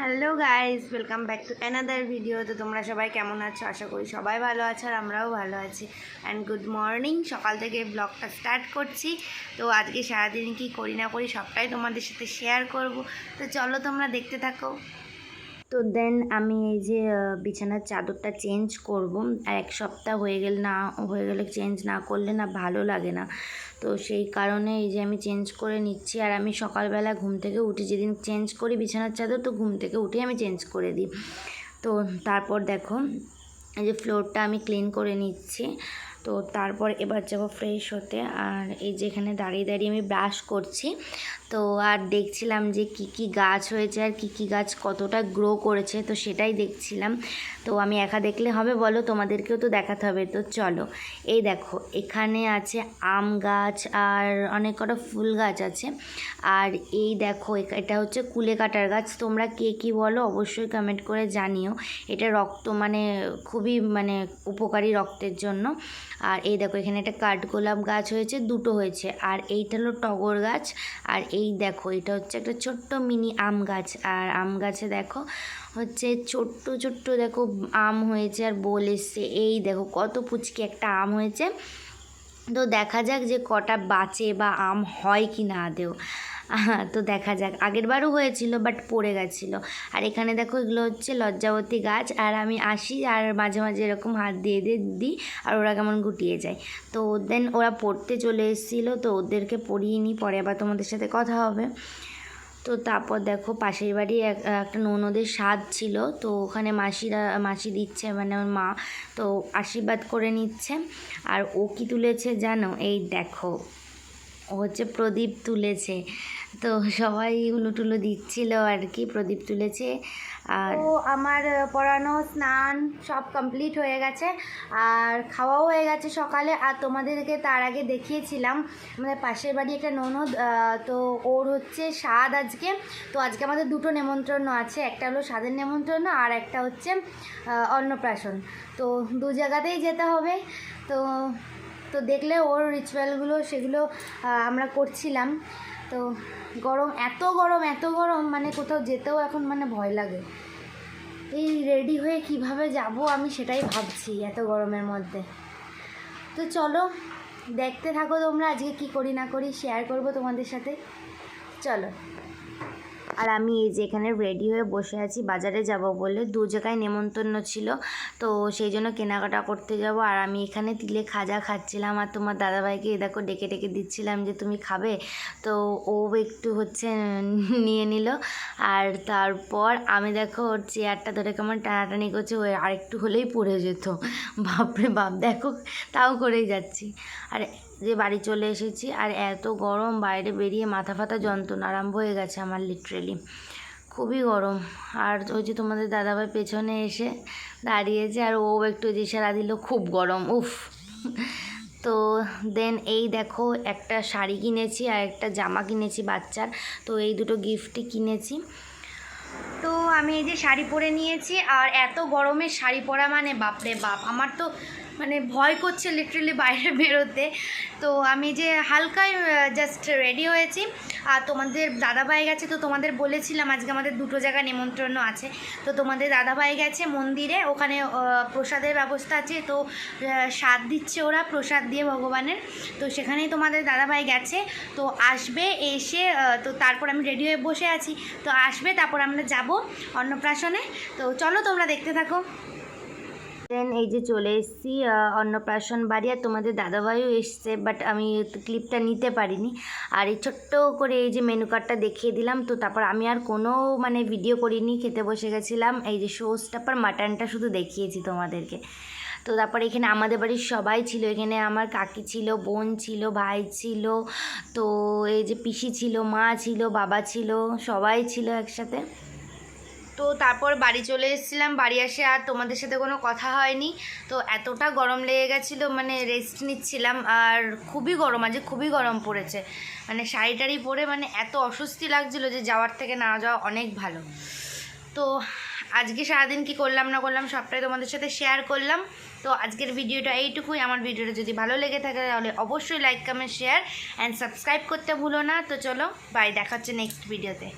Hello guys welcome back to another video তো তোমরা সবাই কেমন আছো? আশা করি সবাই ভালো আছো আর আমরাও ভালো আছি। অ্যান্ড গুড মর্নিং সকাল থেকে ব্লগটা স্টার্ট করছি। তো আজকে সারাদিন কি করি না করি সবটাই তোমাদের সাথে শেয়ার করব। তো চলো তোমরা দেখতে থাকো। তো দেন আমি এই যে বিছানার চাদরটা চেঞ্জ করব। আর এক সপ্তাহ হয়ে গেলে না, হয়ে গেলে চেঞ্জ না করলে না ভালো লাগে না। তো সেই কারণে এই যে আমি চেঞ্জ করে নিচ্ছি। আর আমি সকালবেলা ঘুম থেকে উঠে যেদিন চেঞ্জ করি বিছানার চাদর, তো ঘুম থেকে উঠে আমি চেঞ্জ করে দিই। তো তারপর দেখো, এই যে ফ্লোরটা আমি ক্লিন করে নিচ্ছি। তো তারপর এবার যাব ফ্রেশ হতে। আর এই যে এখানে দাঁড়িয়ে দাঁড়িয়ে আমি ব্রাশ করছি। তো আর দেখছিলাম যে কি কি গাছ হয়েছে আর কি কি গাছ কতটা গ্রো করেছে, তো সেটাই দেখছিলাম। তো আমি একা দেখলে হবে বলো? তোমাদেরকেও তো দেখাতে হবে। তো চলো, এই দেখো, এখানে আছে আম গাছ আর অনেক কটা ফুল গাছ আছে। আর এই দেখো এটা হচ্ছে কুলে কাটার গাছ। তোমরা কে কী বলো অবশ্যই কমেন্ট করে জানিও। এটা রক্ত মানে খুবই মানে উপকারী রক্তের জন্য। আর এই দেখো, এখানে একটা কাঠগোলাপ গাছ হয়েছে, দুটো হয়েছে। আর এইটা হলো টগর গাছ। আর এই দেখো, এটা হচ্ছে একটা ছোট্ট মিনি আম গাছ। আর আম গাছে দেখো, হচ্ছে ছোট্ট ছোট্ট দেখো আম হয়েছে আর বল এসছে। এই দেখো, কত পুচকি একটা আম হয়েছে। তো দেখা যাক যে কটা বাঁচে বা আম হয় কি না আদেও তো দেখা যাক। আগের বারও হয়েছিল বাট পড়ে গেছিল। আর এখানে দেখো, এগুলো হচ্ছে লজ্জাবতী গাছ। আর আমি আসি, আর মাঝে মাঝে এরকম হাত দিয়ে দিয়ে দিই, আর ওরা কেমন গুটিয়ে যায়। তো দেন ওরা পড়তে চলে এসেছিল, তো ওদেরকে পড়িয়ে নিই। পরে আবার তোমাদের সাথে কথা হবে। তো তারপর দেখো, পাশের বাড়ি এক, একটা ননদের স্বাদ ছিল। তো ওখানে মাসিরা, মাসি দিচ্ছে মানে ওর মা। তো আশীর্বাদ করে নিচ্ছে। আর ও কি তুলেছে জানো? এই দেখো। হচ্ছে প্রদীপ তুলেছে। তো সবাই উলুটুলু দিচ্ছিল আর কি, প্রদীপ তুলেছে। আর আমার পড়ানো, স্নান সব কমপ্লিট হয়ে গেছে। আর খাওয়াও হয়ে গেছে সকালে। আর তোমাদেরকে তার আগে দেখিয়েছিলাম, আমাদের পাশের বাড়ি একটা ননদ তো ওর হচ্ছে স্বাদ আজকে। তো আজকে আমাদের দুটো নেমন্ত্রণ আছে। একটা হলো স্বাদের নেমন্ত্রণ আর একটা হচ্ছে অন্নপ্রাশন। তো দু জায়গাতেই যেতে হবে। তো তো দেখলে ওর রিচুয়ালগুলো সেগুলো আমরা করছিলাম। তো গরম, এত গরম এত গরম মানে কোথাও যেতেও এখন মানে ভয় লাগে। এই রেডি হয়ে কীভাবে যাব আমি সেটাই ভাবছি এত গরমের মধ্যে। তো চলো, দেখতে থাকো তোমরা, আজকে কি করি না করি শেয়ার করব তোমাদের সাথে। চলো। আর আমি এই যে এখানে রেডি হয়ে বসে আছি, বাজারে যাব বলে। দু জায়গায় নেমন্তন্ন ছিল, তো সেই জন্য কেনাকাটা করতে যাব। আর আমি এখানে তিলে খাজা খাচ্ছিলাম আর তোমার দাদাভাইকে এ দেখো ডেকে ডেকে দিচ্ছিলাম যে, তুমি খাবে? তো ও একটু হচ্ছে নিয়ে নিল। আর তারপর আমি দেখো ওর চেয়ারটা ধরে কেমন টানাটানি করছে, ও আরেকটু হলেই পড়ে যেত। বাপরে বাপ, দেখো তাও করেই যাচ্ছি। আর যে বাড়ি চলে এসেছি, আর এত গরম, বাইরে বেরিয়ে মাথা ফাতা যন্ত্রণা আরম্ভ হয়ে গেছে আমার লিটারেলি খুবই গরম। আর ওই যে তোমাদের দাদাভাই পেছনে এসে দাঁড়িয়েছে, আর ও একটু যে সারা দিল, খুব গরম, উফ। তো দেন এই দেখো, একটা শাড়ি কিনেছি আর একটা জামা কিনেছি বাচ্চার। তো এই দুটো গিফটই কিনেছি। তো আমি এই যে শাড়ি পরে নিয়েছি, আর এত গরমে শাড়ি পরা মানে বাপরে বাপ, আমার তো মানে ভয় করছে লিটারেলি বাইরে বেরোতে। তো আমি যে হালকাই জাস্ট রেডি হয়েছি। আর তোমাদের দাদাভাই গেছে, তো তোমাদের বলেছিলাম আজকে আমাদের দুটো জায়গা নিমন্ত্রণ আছে। তো তোমাদের দাদাভাই গেছে মন্দিরে, ওখানে প্রসাদের ব্যবস্থা আছে। তো স্বাদ দিচ্ছে ওরা, প্রসাদ দিয়ে ভগবানের। তো সেখানেই তোমাদের দাদাভাই গেছে। তো আসবে, এসে তো তারপর আমি রেডি হয়ে বসে আছি। তো আসবে, তারপর আমরা যাব অন্নপ্রাশনে। তো চলো তোমরা দেখতে থাকো। দেন এই যে চলে এসেছি অন্নপ্রাশন বাড়ি, আর তোমাদের দাদাভাইও এসছে বাট আমি ক্লিপটা নিতে পারিনি। আর এই ছোট্ট করে এই যে মেনু কার্ডটা দেখিয়ে দিলাম, তো তারপর আমি আর কোনো মানে ভিডিও করিনি, খেতে বসে গেছিলাম। এই যে সোসটা পর মাটনটা শুধু দেখিয়েছি তোমাদেরকে। তো তারপর এখানে আমাদের বাড়ির সবাই ছিল, এখানে আমার কাকি ছিল, বোন ছিল, ভাই ছিল, তো এই যে পিসি ছিল, মা ছিল, বাবা ছিল, সবাই ছিল একসাথে। তো তারপর বাড়ি চলে এসেছিলাম, বাড়ি আসে আর তোমাদের সাথে কোনো কথা হয়নি। তো এতটা গরম লেগে গেছিল মানে রেস্ট নিচ্ছিলাম আর খুবই গরম, আজকে খুবই গরম পড়েছে। মানে শাড়ি টাড়ি পরে মানে এত অস্বস্তি লাগছিল যে যাওয়ার থেকে না যাওয়া অনেক ভালো। তো আজকে সারাদিন কি করলাম না করলাম সবটাই তোমাদের সাথে শেয়ার করলাম। তো আজকের ভিডিওটা এইটুকুই। আমার ভিডিওটা যদি ভালো লেগে থাকে তাহলে অবশ্যই like comment share and subscribe করতে ভুলো না। তো চলো বাই দেখা হচ্ছে নেক্সট ভিডিওতে